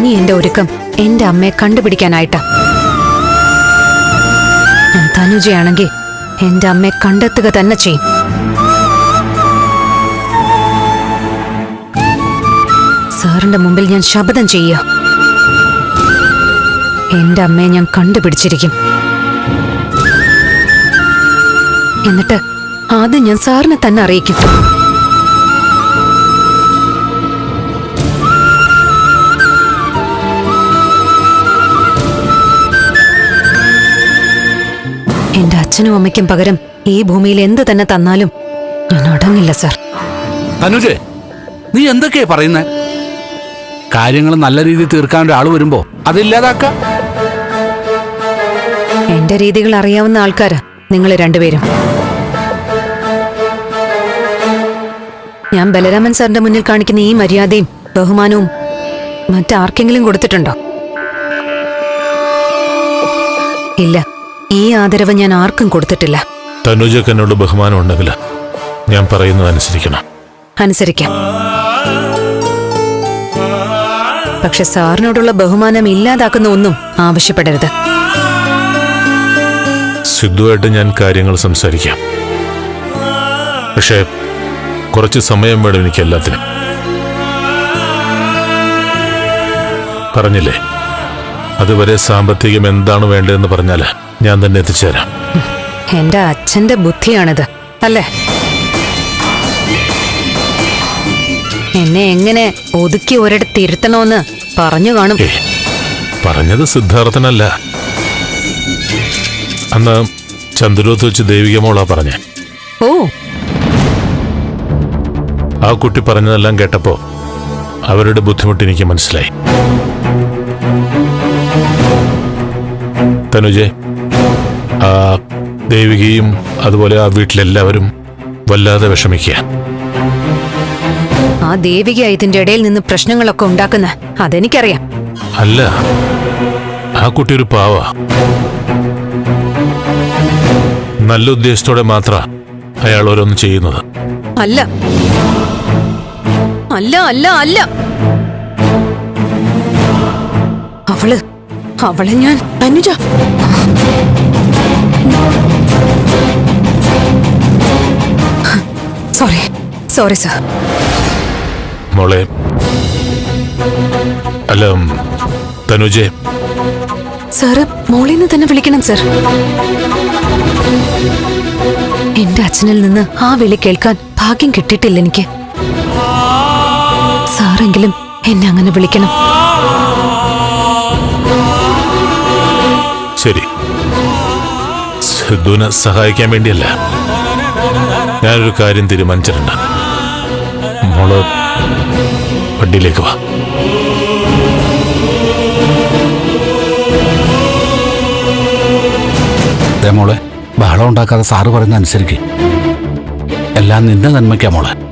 ഇനി എന്റെ ഒരുക്കം എന്റെ അമ്മയെ കണ്ടുപിടിക്കാനായിട്ടാ. തനുജയാണെങ്കിൽ എന്റെ അമ്മയെ കണ്ടെത്തുക തന്നെ ചെയ്യും. സാറിന്റെ മുമ്പിൽ ഞാൻ ശപഥം ചെയ്യുക. എന്റെ അമ്മയെ ഞാൻ കണ്ടുപിടിച്ചിരിക്കും. എന്നിട്ട് ആദ്യം ഞാൻ സാറിനെ തന്നെ അറിയിക്കും. അച്ഛനും അമ്മയ്ക്കും പകരം ഈ ഭൂമിയിൽ എന്ത് തന്നെ തന്നാലും ഞാൻ അടങ്ങില്ല സാർ. തനുജെ നീ എന്തൊക്കെയാ പറയുന്നേ? കാര്യങ്ങൾ നല്ല രീതിയിൽ തീർക്കാൻ ഒരാൾ വരുമ്പോ അതില്ലാതാക്ക എന്റെ രീതികൾ അറിയാവുന്ന ആൾക്കാരാ നിങ്ങൾ രണ്ടുപേരും. ഞാൻ ബലരാമൻ സാറിന്റെ മുന്നിൽ കാണിക്കുന്ന ഈ മര്യാദയും ബഹുമാനവും മറ്റാർക്കെങ്കിലും കൊടുത്തിട്ടുണ്ടോ? ഇല്ല. ഈ ആദരവ് ഞാൻ ആർക്കും കൊടുത്തിട്ടില്ല. തനുജക്ക് എന്നോട് ബഹുമാനം ഉണ്ടെങ്കിൽ ഞാൻ പറയുന്നത് അനുസരിക്കണം. അനുസരിക്കാം. പക്ഷെ സാറിനോടുള്ള ബഹുമാനം ഇല്ലാതാക്കുന്ന ഒന്നും ആവശ്യപ്പെടരുത്. സിദ്ധുവായിട്ട് ഞാൻ കാര്യങ്ങൾ സംസാരിക്കാം. പക്ഷേ കുറച്ച് സമയം വേണം എനിക്ക് എല്ലാത്തിനും. പറഞ്ഞില്ലേ? അതുവരെ സാമ്പത്തികം എന്താണ് വേണ്ടതെന്ന് പറഞ്ഞാൽ ഞാൻ തന്നെ എത്തിച്ചേരാം. എന്റെ അച്ഛന്റെ ബുദ്ധിയാണിത് അല്ലേ? എന്നെ എങ്ങനെ ഒതുക്കി ഒരിടത്ത് ഇരുത്തണമെന്ന് പറഞ്ഞു കാണും. പറഞ്ഞത് സിദ്ധാർത്ഥനല്ല. അന്ന് ചന്ദ്രോത്ത് വെച്ച് ദേവിക മോളാ പറഞ്ഞേ. ഓ. ആ കുട്ടി പറഞ്ഞതെല്ലാം കേട്ടപ്പോ അവരുടെ ബുദ്ധിമുട്ട് എനിക്ക് മനസ്സിലായി. തനുജെ ആ ദേവികയും അതുപോലെ ആ വീട്ടിലെല്ലാവരും വല്ലാതെ വിഷമിക്കുക. ആ ദേവിക ഇതിന്റെ ഇടയിൽ നിന്ന് പ്രശ്നങ്ങളൊക്കെ ഉണ്ടാക്കുന്ന അതെനിക്കറിയാം. അല്ല ആ കുട്ടി ഒരു പാവ. നല്ല ഉദ്ദേശത്തോടെ മാത്ര അയാൾ ഓരോന്ന് ചെയ്യുന്നത്. അല്ല. അല്ല അല്ല അല്ല. അവൾ അവളെ ഞാൻ അനുജ സോറി സർ. മോളെ. അല്ല തനുജെ. സാറ് മോളിന്ന് തന്നെ വിളിക്കണം സർ. എന്റെ അച്ഛനിൽ നിന്ന് ആ വിളി കേൾക്കാൻ ഭാഗ്യം കിട്ടിയിട്ടില്ല എനിക്ക്. സാറെങ്കിലും എന്നെ അങ്ങനെ വിളിക്കണം. ശരി. സിദ്ധുവിനെ സഹായിക്കാൻ വേണ്ടിയല്ല. ഞാനൊരു കാര്യം തീരുമാനിച്ചിട്ടുണ്ട്. മോൾ വണ്ടിയിലേക്ക് വാ. മോളെ ബഹളം ഉണ്ടാക്കാതെ സാറ് പറയുന്ന അനുസരിക്ക് എല്ലാം നിന്റെ നന്മയ്ക്കാ മോളെ.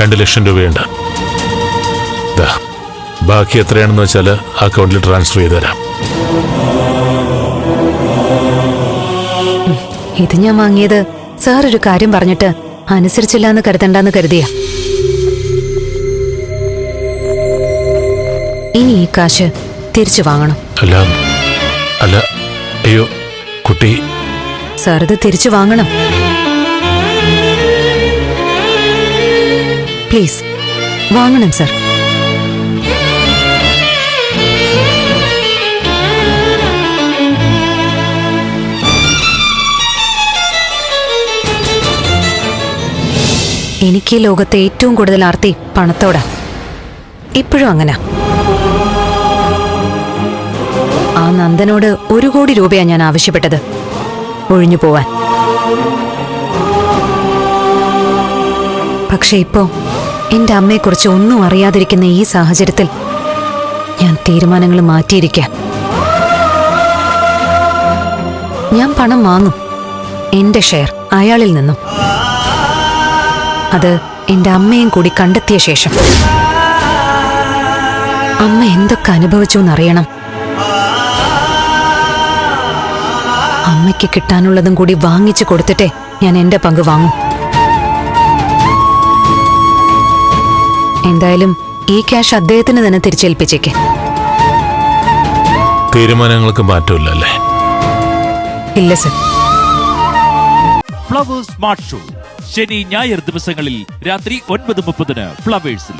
രണ്ട് ലക്ഷം രൂപയുണ്ട്. ബാക്കി എത്രയാണെന്ന് വെച്ചാൽ അക്കൗണ്ടിൽ ട്രാൻസ്ഫർ ചെയ്ത് തരാം. ഇത് ഞാൻ വാങ്ങിയത് സാർ ഒരു കാര്യം പറഞ്ഞിട്ട് അനുസരിച്ചില്ല എന്ന് കരുതണ്ടെന്ന് കരുതിയ. ഇനി ഈ കാശ് തിരിച്ചു വാങ്ങണം. അല്ല അല്ല അയ്യോ കുട്ടി. സാർ ഇത് തിരിച്ചു വാങ്ങണം. പ്ലീസ്. വാങ്ങണം സർ. എനിക്ക് ഈ ലോകത്തെ ഏറ്റവും കൂടുതൽ ആർത്തി പണത്തോടാ. ഇപ്പോഴും അങ്ങനെ. ആ നന്ദനോട് ഒരു കോടി രൂപയാണ് ഞാൻ ആവശ്യപ്പെട്ടത്. ഒഴിഞ്ഞു പോവാൻ. പക്ഷെ ഇപ്പോ എന്റെ അമ്മയെക്കുറിച്ച് ഒന്നും അറിയാതിരിക്കുന്ന ഈ സാഹചര്യത്തിൽ ഞാൻ തീരുമാനങ്ങൾ മാറ്റിയിരിക്കാം. ഞാൻ പണം വാങ്ങും. എന്റെ ഷെയർ അയാളിൽ നിന്നും. അത് എന്റെ അമ്മയും കൂടി കണ്ടെത്തിയ ശേഷം. അമ്മ എന്തൊക്കെ അനുഭവിച്ചു എന്നറിയണം. അമ്മയ്ക്ക് കിട്ടാനുള്ളതും കൂടി വാങ്ങിച്ചു കൊടുത്തിട്ടേ ഞാൻ എന്റെ പങ്ക് വാങ്ങും. എന്തായാലും ഈ ക്യാഷ് അദ്ദേഹത്തിന് തന്നെ തിരിച്ചേൽപ്പിച്ചേക്ക്. തീരുമാനങ്ങൾക്ക് മാറ്റമില്ലല്ലേ? ഇല്ല സർ. Flowers smart show. ശനി ഞായർ ദിവസങ്ങളിൽ രാത്രി ഒൻപത് മുപ്പതിന് ഫ്ലവേഴ്സിൽ.